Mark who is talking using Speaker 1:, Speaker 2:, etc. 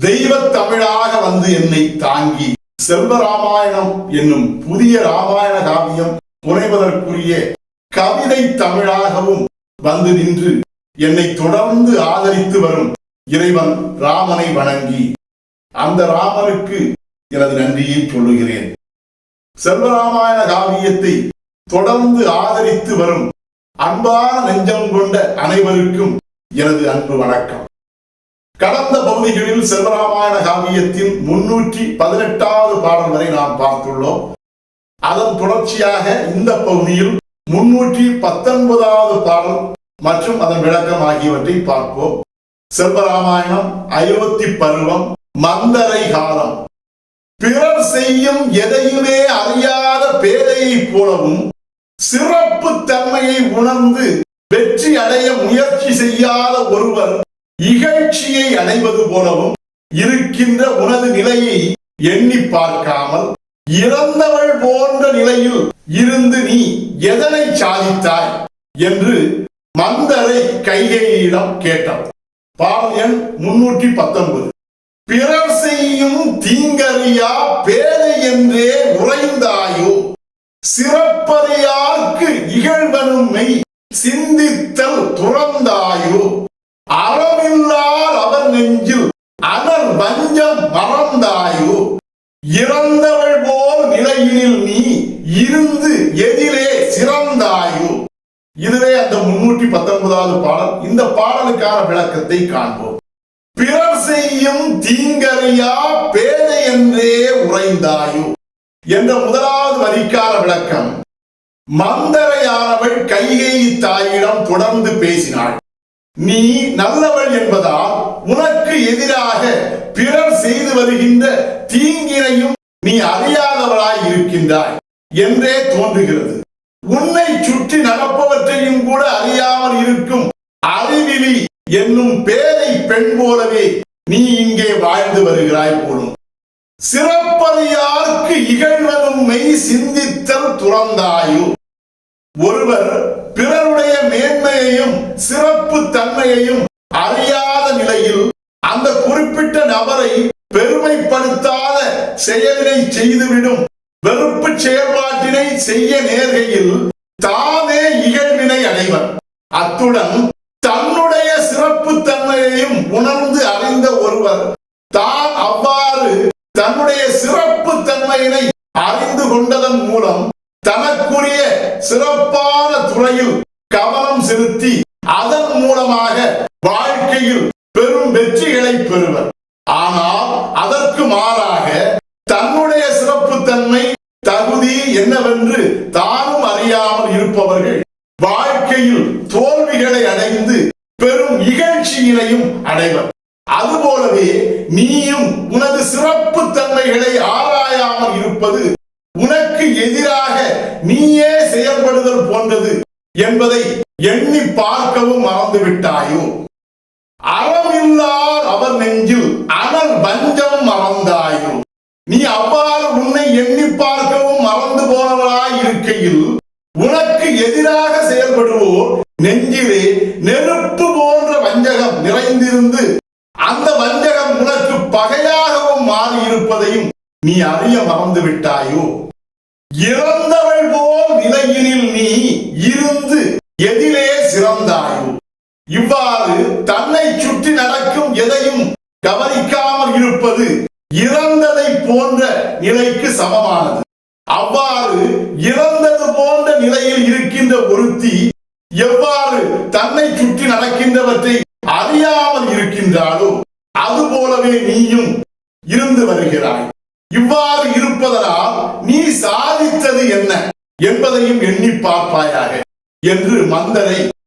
Speaker 1: தெய்வ தமிழாக வந்து என்னை தாங்கி செல்வ ராமாயணம் என்னும் புதிய ராமாயண காவியம் புனைவதற்குரிய கவிதை தமிழாகவும் வந்து நின்று என்னை தொடர்ந்து ஆதரித்து வரும் இறைவன் ராமனை வணங்கி அந்த ராமனுக்கு எனது நன்றியை சொல்லுகிறேன். செல்வராமாயண காவியத்தை தொடர்ந்து ஆதரித்து வரும் அன்பான நெஞ்சம் கொண்ட அனைவருக்கும் எனது அன்பு வணக்கம். கடந்த பகுதிகளில் செல்வராமாயண காவியத்தின் முன்னூற்றி பதினெட்டாவது பாடல் வரை நாம் பார்த்துள்ளோம். அதன் தொடர்ச்சியாக இந்த பகுதியில் முன்னூற்றி பத்தொன்பதாவது பாடல் மற்றும் அதன் விளக்கம் ஆகியவற்றை பார்ப்போம். செல்வராமாயணம் அயோத்தி பருவம் மந்தரை காலம். பிறர் செய்யும் எதையுமே அறியாத பேதையைப் போலவும் சிறப்பு தன்மையை உணர்ந்து வெற்றி அடைய முயற்சி செய்யாத ஒருவர் இகழ்ச்சியை அடைவது போலவும் இருக்கின்ற உனது நிலையை எண்ணி பார்க்காமல் இறந்தவள் போன்ற நிலையில் இருந்து நீ எதனை சாதித்தாய் என்று மந்தரை கைகையிடம் கேட்டார் பாவியன் எண் முன்னூற்றி பத்தொன்பது. பிறர் செய்யும் தீங்கறியா பேதை என்றே உறைந்தாயோ? சிறப்பறியார்க்கு இகழ்வனுமை சிந்தித்தல் துறந்தாயோ? அறமில்லார் நெஞ்சில் அனல் வஞ்சம் மறந்தாயோ? இறந்தவள் போல் நிலையினில் நீ இருந்து எதிலே சிறந்தாயோ? இதுவே அந்த முன்னூற்றி பத்தொன்பதாவது பாடல். இந்த பாடலுக்கான விளக்கத்தை காண்போம். பிறர் செய்யும் தீங்கறியா பேதை என்றே உறைந்தாயோ? என்ற முதலாவது வரிக்கான விளக்கம். மந்தரையானவள் கைகை தாயிடம் தொடர்ந்து பேசினாள். நீ நல்லவள் என்பதால் உனக்கு எதிராக பிறர் செய்து வருகின்ற தீங்கினையும் நீ அறியாதவளாய் இருக்கின்றாய் என்றே தோன்றுகிறது. உன்னை சுற்றி நடப்பவற்றையும் கூட அறியாமல் இருக்கும் அறிவிலி என்னும் பேதை பெண் போலவே நீ இங்கே வாழ்ந்து வருகிறாய் போலும். சிறப்பறியார்க்கு இகழ்வதும் மெய் சிந்தித்தல் துறந்தாயோ. ஒருவர் தன்மையையும் சிறப்பு தன்மையையும் அறியாத நிலையில் அந்த குறிப்பிட்ட நபரை பெருமைப்படுத்தாத செயலினை செய்துவிடும் வெறுப்பு செயல்பாட்டினை செய்ய நேர்கையில் தானே இகழ்வினை அடைவர். அத்துடன் தன்னுடைய சிறப்பு தன்மையையும் உணர்ந்து அறிந்த ஒருவர் தான் அவ்வாறு தன்னுடைய சிறப்பு தன்மையினை அறிந்து கொண்டதன் மூலம் தனக்குரிய சிறப்பான துறையில் செலுத்தி அதன் மூலமாக வாழ்க்கையில் பெரும் வெற்றிகளை பெறுவர். ஆனால் அதற்கு மாறாக தன்னுடைய சிறப்பு தன்மை தகுதி என்னவென்று தானும் அறியாமல் இருப்பவர்கள் வாழ்க்கையில் தோல்விகளை அடைந்து பெரும் இகழ்ச்சியினையும் அடைவர். அதுபோலவே நீயும் உனது சிறப்பு தன்மைகளை ஆராயாமல் இருப்பது உனக்கு எதிராக நீயே செயல்படுதல் போன்றது என்பதை எண்ணி பார்க்கவும் மறந்து விட்டாயோ அறமில்லார் அவர் நெஞ்சில் அனல் வஞ்சம் மறந்தாயோ நீ அவ்வாறு உன்னை எண்ணி பார்க்கவும் மறந்து போனவராய் இருக்கையில் உனக்கு எதிராக செயல்படுவோர் நெஞ்சிலே நெருப்பு போன்ற வஞ்சகம் நிறைந்திருந்து அந்த வஞ்சகம் உனக்கு பகையாகவும் மாறி இருப்பதையும் நீ அறிய மறந்து விட்டாயோ இறந்தவள் போல் நிலையினில் நீ சிறந்தாயோ இவ்வாறு தன்னை சுற்றி நடக்கும் எதையும் கவனிக்காமல் இருப்பது இறந்ததை போன்ற நிலைக்கு சமமானது. அவ்வாறு இறந்தது போன்ற நிலையில் இருக்கின்ற ஒருத்தி எவ்வாறு தன்னை சுற்றி நடக்கின்றவற்றை அறியாமல் இருக்கின்றாலோ அது போலவே நீயும் இருந்து வருகிறாய். இவ்வாறு இருப்பதனால் நீ சாதித்தது என்ன என்பதையும் எண்ணி பார்ப்பாயாக என்று மந்தரை